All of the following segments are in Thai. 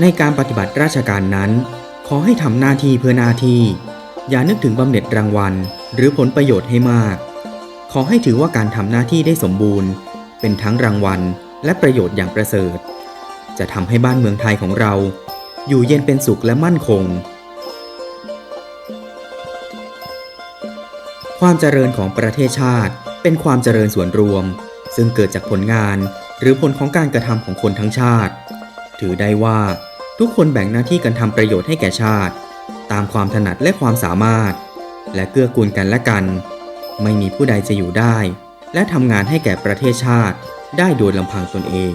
ในการปฏิบัติราชการนั้น ขอให้ทำหน้าที่เพื่อหน้าที่ อย่านึกถึงบำเหน็จรางวัล หรือผลประโยชน์ให้มาก ขอให้ถือว่าการทำหน้าที่ได้สมบูรณ์ เป็นทั้งรางวัล และประโยชน์อย่างประเสริฐ จะทำให้บ้านเมืองไทยของเรา อยู่เย็นเป็นสุขและมั่นคง ความเจริญของประเทศชาติเป็นความเจริญส่วนรวม ซึ่งเกิดจากผลงานหรือผลของการกระทำของคนทั้งชาติ ถือได้ว่า ทุกคนแบ่งหน้าที่กันทำประโยชน์ให้แก่ชาติ ตามความถนัดและความสามารถ และเกื้อกูลกันและกัน ไม่มีผู้ใดจะอยู่ได้ และทำงานให้แก่ประเทศชาติ ได้โดยลำพังตนเอง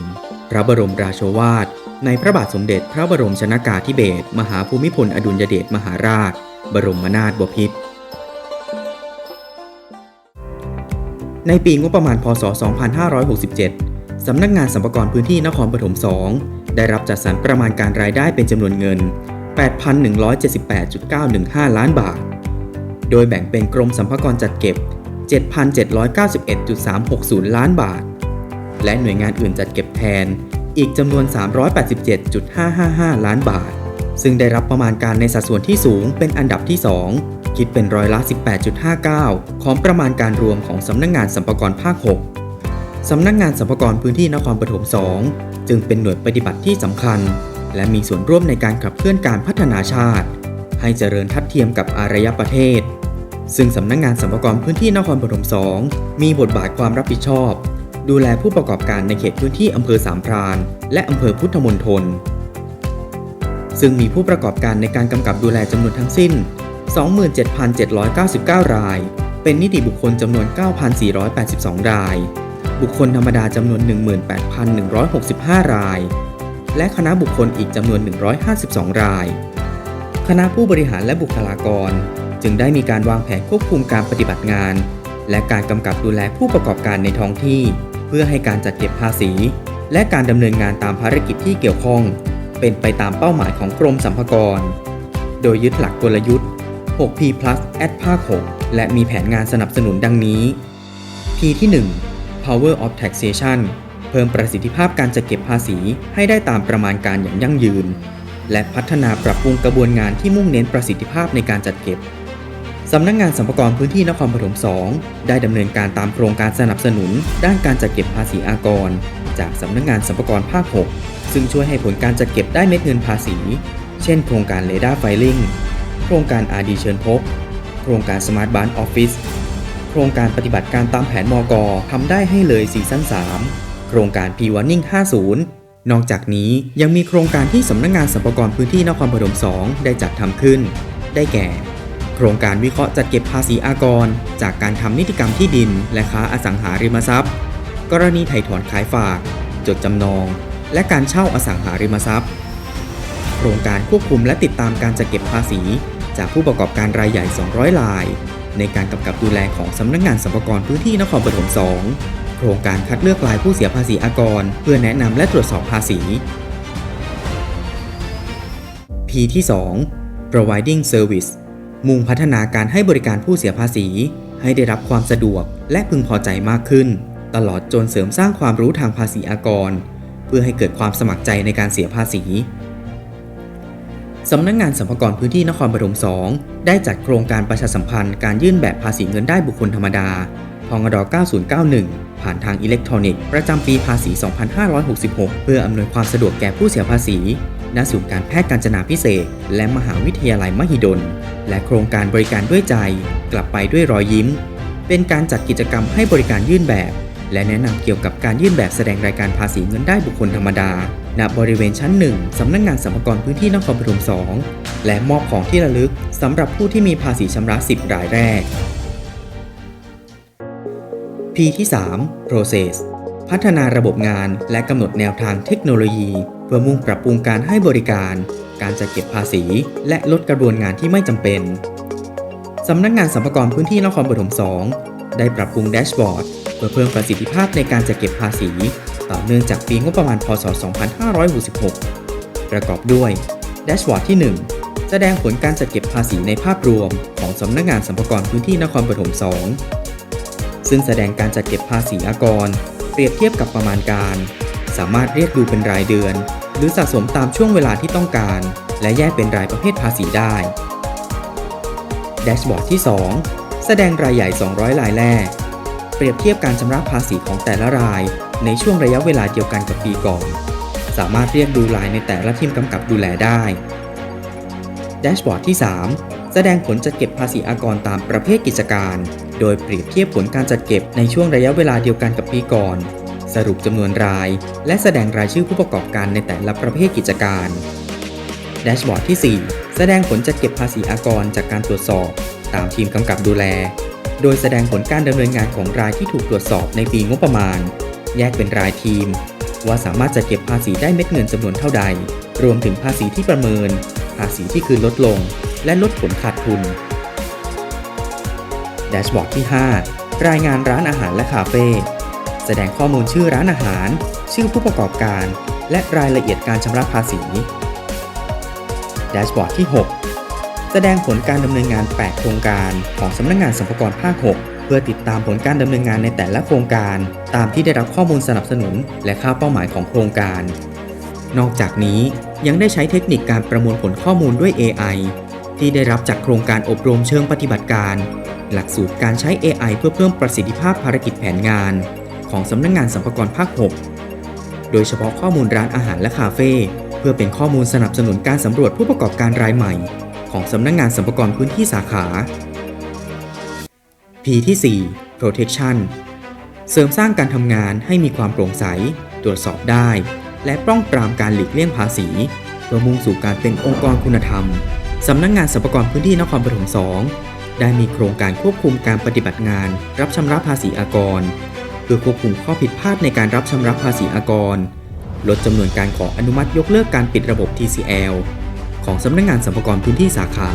พระบรมราโชวาท ในพระบาทสมเด็จพระบรมชนากาธิเบศรมหาภูมิพลอดุลยเดชมหาราช บรมนาถบพิตรในปีงบประมาณ พศ 2567 สำนักงานสัมปากรพื้นที่นครปฐม 2 ได้รับจัดสรรประมาณการรายได้เป็นจำนวนเงิน 8,178.915 ล้านบาท โดยแบ่งเป็นกรมสัมภากรจัดเก็บ 7,791.360 ล้านบาท และหน่วยงานอื่นจัดเก็บแทนอีกจำนวน 387.555 ล้านบาท ซึ่งได้รับประมาณการในสัดส่วนที่สูงเป็นอันดับที่ 2 คิดเป็นร้อยละ 18.59 ของประมาณการรวมของสำนักงงานสัมปากรภาค 6 สำนักงงานสัมปากรพื้นที่นครปฐม 2 จึงเป็นหน่วยปฏิบัติที่สำคัญ และมีส่วนร่วมในการขับเคลื่อนการพัฒนาชาติ ให้เจริญทัดเทียมกับอารยประเทศ ซึ่งสำนักงงานสัมปากรพื้นที่นครปฐม 2 มีบทบาทความรับผิดชอบ ดูแลผู้ประกอบการในเขตพื้นที่อำเภอสามพราน และอำเภอพุทธมณฑลซึ่งมีผู้ประกอบการในการกำกับดูแลจำนวนทั้งสิ้น 27,799 ราย เป็นนิติบุคคลจำนวน 9,482 ราย บุคคลธรรมดาจำนวน 18,165 ราย และคณะบุคคลอีกจำนวน 152 ราย คณะผู้บริหารและบุคลากร จึงได้มีการวางแผนควบคุมการปฏิบัติงาน และการกำกับดูแลผู้ประกอบการในท้องที่ เพื่อให้การจัดเก็บภาษี และการดำเนินงานตามภารกิจที่เกี่ยวข้อง เป็นไปตามเป้าหมายของกรมสรรพากร โดยยึดหลักกลยุทธ์ 6P plus at ภาค 6 และมีแผนงานสนับสนุนดังนี้ P ที่ 1 Power of Taxation เพิ่มประสิทธิภาพการจัดเก็บภาษีให้ได้ตามประมาณการอย่างยั่งยืน และพัฒนาปรับปรุงกระบวนงานที่มุ่งเน้นประสิทธิภาพในการจัดเก็บสำนักงงานสัมปากรพื้นที่นครปฐม 2 ได้ดำเนินการตามโครงการสนับสนุน ด้านการจัดเก็บภาษีอากร จากสำนักงงานสัมปากรภาค 6 ซึ่งช่วยให้ผลการจัดเก็บได้เม็ดเงินภาษี เช่น โครงการ r a d a r Filing โครงการ RD เชิญพบ โครงการ Smart b a n Office โครงการปฏิบัติการตามแผนมกทำได้ให้เลยซีซั่น3 โครงการ P Warning 50 นอกจากนี้ยังมีโครงการที่สำนักงงานสัมปากรพื้นที่นครปฐม2 ได้จัดทำขึ้น ได้แก่ โครงการวิเคราะห์จัดเก็บภาษีอากร จากการทำนิติกรรมที่ดิน และค้าอสังหาริมทรัพย์ กรณีไถ่ถอนขายฝาก จดจำนอง และการเช่าอสังหาริมทรัพย์ โครงการควบคุมและติดตามการจัดเก็บภาษี จากผู้ประกอบการรายใหญ่ 200ราย ในการกำกับดูแลของสำนักงงานสัมปากรพื้นที่นครปฐม 2 โครงการคัดเลือกรายผู้เสียภาษีอากร เพื่อแนะนำและตรวจสอบภาษี P ที่ 2 providing service มุ่งพัฒนาการให้บริการผู้เสียภาษี ให้ได้รับความสะดวกและพึงพอใจมากขึ้น ตลอดจนเสริมสร้างความรู้ทางภาษีอากร เพื่อให้เกิดความสมัครใจในการเสียภาษี สำนักงงานสัมภากรพื้นที่นครปฐม2 ได้จัดโครงการประชาสัมพันธ์การยื่นแบบภาษีเงินได้บุคคลธรรมดา พงด9091 ผ่านทางอิเล็กทรอนิกส์ประจำปีภาษี 2566 เพื่ออำนวยความสะดวกแก่ผู้เสียภาษี ณ ศูนย์การแพทย์การจนาพิเศษ และมหาวิทยาลัยมหิดล และโครงการบริการด้วยใจ กลับไปด้วยรอยยิ้ม เป็นการจัดกิจกรรมให้บริการยื่นแบบ และแนะนำเกี่ยวกับการยื่นแบบแสดงรายการภาษีเงินได้บุคคลธรรมดา ณบริเวณชั้น 1 สำนักงงานสัมภากรพื้นที่นครปฐม 2 และมอบของที่ระลึกสำหรับผู้ที่มีภาษีชำระ 10 รายแรก P ที่3 process พัฒนาระบบงานและกำหนดแนวทางเทคโนโลยี เพื่อมุ่งปรับปรุงการให้บริการ การจัดเก็บภาษี และลดกระบวนงานที่ไม่จำเป็น สำนักงานสัมภากรพื้นที่นครปฐม 2 ได้ปรับปรุงแดชบอร์ดเพื่อเพิ่มประสิทธิภาพในการจัดเก็บภาษี ต่อเนื่องจากปีงบประมาณพศ 2566 ประกอบด้วยแดชบอร์ดที่ 1 แสดงผลการจัดเก็บภาษีในภาพรวมของสำนักงานสัมภากรพื้นที่นครปฐม 2 ซึ่งแสดงการจัดเก็บภาษีอากร เปรียบเทียบกับประมาณการ สามารถเรียกดูเป็นรายเดือน หรือสะสมตามช่วงเวลาที่ต้องการ และแยกเป็นรายประเภทภาษีได้แดชบอร์ดที่ 2 แสดงรายใหญ่ 200 รายแรก เปรียบเทียบการชำระภาษีของแต่ละราย ในช่วงระยะเวลาเดียวกันกับปีก่อน สามารถเรียกดูรายในแต่ละทีมกำกับดูแลได้ แดชบอร์ดที่ 3 แสดงผลจัดเก็บภาษีอากรตามประเภทกิจการ โดยเปรียบเทียบผลการจัดเก็บในช่วงระยะเวลาเดียวกันกับปีก่อน สรุปจำนวนราย และแสดงรายชื่อผู้ประกอบการในแต่ละประเภทกิจการแดชบอร์ดที่ 4 แสดงผลจัดเก็บภาษีอากรจากการตรวจสอบ ตามทีมกำกับดูแล โดยแสดงผลการดำเนินงานของรายที่ถูกตรวจสอบในปีงบประมาณ แยกเป็นรายทีม ว่าสามารถจัดเก็บภาษีได้เม็ดเงินจำนวนเท่าใด รวมถึงภาษีที่ประเมิน ภาษีที่คืนลดลง และลดผลขาดทุน แดชบอร์ดที่ 5 รายงานร้านอาหารและคาเฟ่แสดงข้อมูลชื่อร้านอาหาร ชื่อผู้ประกอบการ และรายละเอียดการชำระภาษีแดชบอร์ดที่ 6 แสดงผลการดำเนินงาน 8 โครงการของสำนักงงานสรรพากรภาค 6 เพื่อติดตามผลการดำเนินงานในแต่ละโครงการ ตามที่ได้รับข้อมูลสนับสนุน และค่าเป้าหมายของโครงการ นอกจากนี้ยังได้ใช้เทคนิคการประมวลผลข้อมูลด้วย AI ที่ได้รับจากโครงการอบรมเชิงปฏิบัติการ หลักสูตรการใช้ AI เพื่อเพิ่มประสิทธิภาพภารกิจแผนงาน ของสำนักงงานสัมภากรภาค 6 โดยเฉพาะข้อมูลร้านอาหารและคาเฟ่เพื่อเป็นข้อมูลสนับสนุนการสำรวจผู้ประกอบการรายใหม่ ของสำนักงงานสัมภากรพื้นที่สาขา P ที่ 4 protection เสริมสร้างการทำงานให้มีความโปร่งใส ตรวจสอบได้ และป้องปรามการหลีกเลี่ยงภาษีเพื่อมุ่งสู่การเป็นองค์กรคุณธรรม สำนักงงานสรรพากรพื้นที่นครปฐม 2 ได้มีโครงการควบคุมการปฏิบัติงาน รับชำระภาษีอากร เพื่อควบคุมข้อผิดพลาดในการรับชำระภาษีอากร ลดจำนวนการขออนุมัติยกเลิกการปิดระบบ TCL ของสำนักงงานสรรพากรพื้นที่สาขา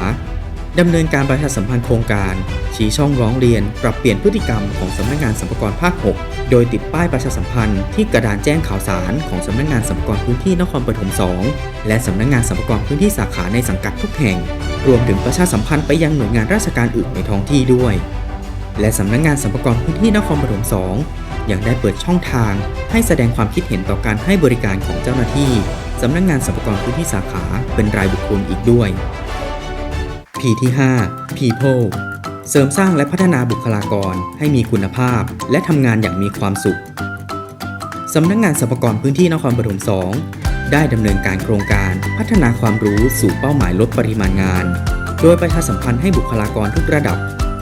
ดำเนินการประชาสัมพันธ์โครงการ ชี้ช่องร้องเรียน ปรับเปลี่ยนพฤติกรรมของสำนักงานสรรพากรภาค 6 โดยติดป้ายประชาสัมพันธ์ที่กระดานแจ้งข่าวสารของสำนักงานสรรพากรพื้นที่นครปฐม 2 และสำนักงานสรรพากรพื้นที่สาขาในสังกัดทุกแห่ง รวมถึงประชาสัมพันธ์ไปยังหน่วยงานราชการอื่นในท้องที่ด้วย และสำนักงานสรรพากรพื้นที่นครปฐม 2 ยังได้เปิดช่องทาง ให้แสดงความคิดเห็นต่อการให้บริการของเจ้าหน้าที่สำนักงานสรรพากรพื้นที่สาขาเป็นรายบุคคลอีกด้วย P ที่5 People เสริมสร้างและพัฒนาบุคลากรให้มีคุณภาพ และทำงานอย่างมีความสุข สำนักงานสรรพากรพื้นที่นครปฐม2 ได้ดำเนินการโครงการพัฒนาความรู้สู่เป้าหมายลดปริมาณงาน โดยประชาสัมพันธ์ให้บุคลากรทุกระดับ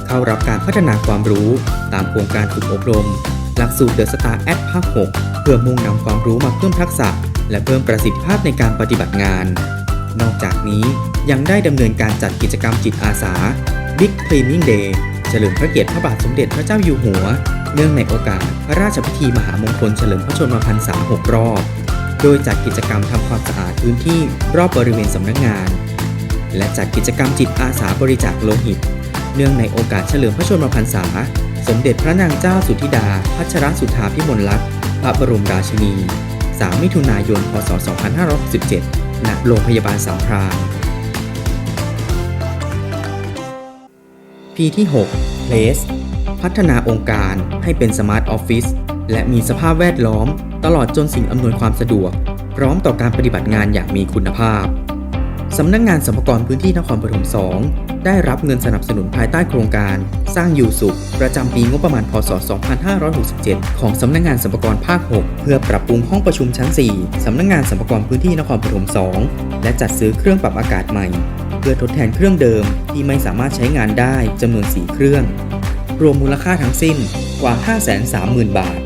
เข้ารับการพัฒนาความรู้ตามโครงการฝึกอบรม หลักสูตรเดอะสตาร์แอดภาค 6 เพื่อมุ่งนำความรู้มาเพิ่มทักษะ และเพิ่มประสิทธิภาพในการปฏิบัติงาน นอกจากนี้ ยังได้ดำเนินการจัดกิจกรรมจิตอาสา Big Cleaning Day เฉลิมพระเกียรติพระบาทสมเด็จพระเจ้าอยู่หัว เนื่องในโอกาสพระราชพิธีมหามงคลเฉลิมพระชนมพรรษา6รอบ โดยจัดกิจกรรมทำความสะอาดพื้นที่รอบบริเวณสำนักงาน และจัดกิจกรรมจิตอาสาบริจาคโลหิต เนื่องในโอกาสเฉลิมพระชนมพรรษา สมเด็จพระนางเจ้าสุธิดา พัชรสุธาพิมลลักษณ์พระบรมราชินี 3 มิถุนายน พศ 2567ณโรงพยาบาลสามพราน P ที่ 6 Place พัฒนาองค์การให้เป็นสมาร์ทออฟฟิศและมีสภาพแวดล้อม ตลอดจนสิ่งอำนวยความสะดวก พร้อมต่อการปฏิบัติงานอย่างมีคุณภาพ สำนักงงานสัมภากรพื้นที่นครปฐม 2 ได้รับเงินสนับสนุนภายใต้โครงการ สร้างอยู่สุข ประจำปีงบประมาณพศ 2567 ของสำนักงงานสัมภากรภาค 6 เพื่อปรับปรุงห้องประชุมชั้น 4 สำนักงงานสัมภากรพื้นที่นครปฐม 2 และจัดซื้อเครื่องปรับอากาศใหม่ พื่อทดแทนเครื่องเดิมที่ไม่สามารถใช้งานได้จำนวน 4 เครื่อง รวมมูลค่าทั้งสิ้นกว่า 530,000 บาท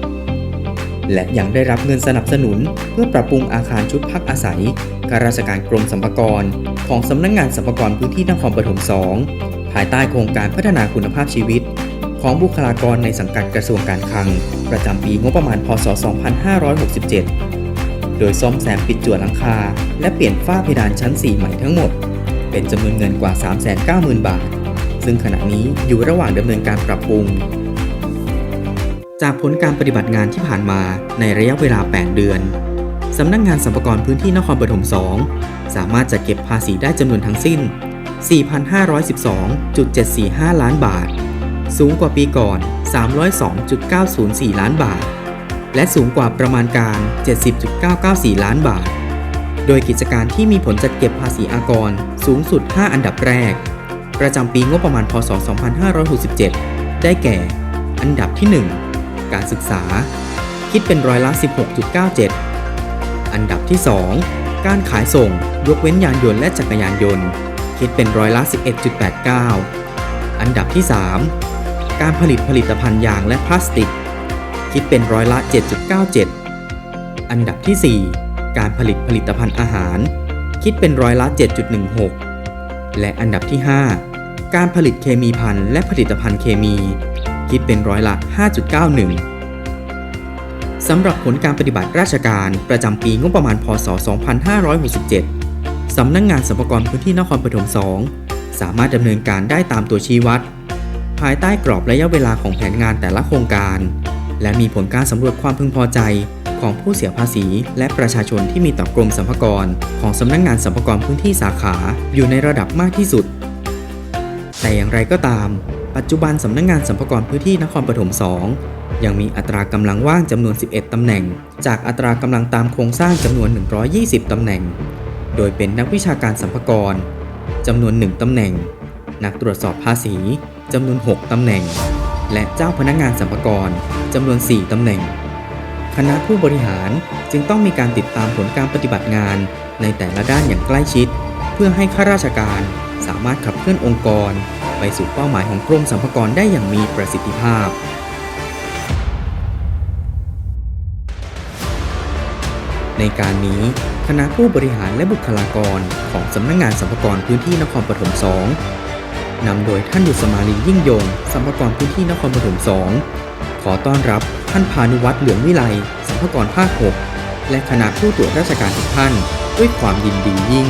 และยังได้รับเงินสนับสนุน เพื่อปรับปรุงอาคารชุดพักอาศัยข้าราชการกรมสรรพากร ของสำนักงงานสรรพากรพื้นที่นครปฐม 2 ภายใต้โครงการพัฒนาคุณภาพชีวิต ของบุคลากรในสังกัดกระทรวงการคลัง ประจำปีงบประมาณพศ 2567 โดยซ่อมแซมปิดจั่วหลังคา และเปลี่ยนฝ้าเพดานชั้น 4 ใหม่ทั้งหมด เป็นจำนวนเงินกว่า 390,000 บาท ซึ่งขณะนี้อยู่ระหว่างดำเนินการปรับปรุง จากผลการปฏิบัติงานที่ผ่านมาในระยะเวลา 8 เดือน สำนักงงานสรรพากรพื้นที่นครปฐม 2 สามารถจัดเก็บภาษีได้จำนวนทั้งสิ้น 4,512.745 ล้านบาท สูงกว่าปีก่อน 302.904 ล้านบาท และสูงกว่าประมาณการ 70.994 ล้านบาท โดยกิจการที่มีผลจัดเก็บภาษีอากรสูงสุด 5 อันดับแรก ประจำปีงบประมาณพศ 2567 ได้แก่ อันดับที่ 1 การศึกษา คิดเป็นร้อยละ 16.97 อันดับที่ 2 การขายส่ง ยกเว้นยานยนต์และจักรยานยนต์ คิดเป็นร้อยละ 11.89 อันดับที่ 3 การผลิตผลิตภัณฑ์ยางและพลาสติก คิดเป็นร้อยละ 7.97 อันดับที่ 4 การผลิตผลิตภัณฑ์อาหาร คิดเป็นร้อยละ 7.16 และอันดับที่ 5 การผลิตเคมีภัณฑ์และผลิตภัณฑ์เคมี คิดเป็นร้อยละ 5.91 สำหรับผลการปฏิบัติราชการประจำปีงบประมาณพศ 2567 สำนักงงานสรรพากรพื้นที่นครปฐม 2 สามารถดำเนินการได้ตามตัวชี้วัด ภายใต้กรอบระยะเวลาของแผนงานแต่ละโครงการ และมีผลการสำรวจความพึงพอใจ ของผู้เสียภาษี และประชาชนที่มีต่อกรมสรรพากร ของสำนักงงานสรรพากรพื้นที่สาขา อยู่ในระดับมากที่สุด แต่อย่างไรก็ตาม ปัจจุบันสำนักงงานสรรพากรพื้นที่นครปฐม 2 ยังมีอัตรากำลังว่างจำนวน 11 ตำแหน่ง จากอัตรากำลังตามโครงสร้างจำนวน 120 ตำแหน่ง โดยเป็นนักวิชาการสรรพากรจำนวน 1 ตำแหน่ง นักตรวจสอบภาษีจำนวน 6 ตำแหน่ง และเจ้าพนักงานสรรพากรจำนวน 4 ตำแหน่ง คณะผู้บริหารจึงต้องมีการติดตามผลการปฏิบัติงาน ในแต่ละด้านอย่างใกล้ชิด เพื่อให้ข้าราชการสามารถขับเคลื่อนองค์กร ไปสู่เป้าหมายของกรมสรรพากรได้อย่างมีประสิทธิภาพในการนี้คณะผู้บริหารและบุคลากรของสำนักงงานสรรพากรพื้นที่นครปฐม 2นำโดยท่านดุษมาลียิ่งยงสรรพากรพื้นที่นครปฐม 2 ขอต้อนรับ ท่านพานุวัตรเหลืองวิไลสัมพากรภาค 6 และคณะผู้ตรวจราชการทุกท่าน ด้วยความยินดียิ่ง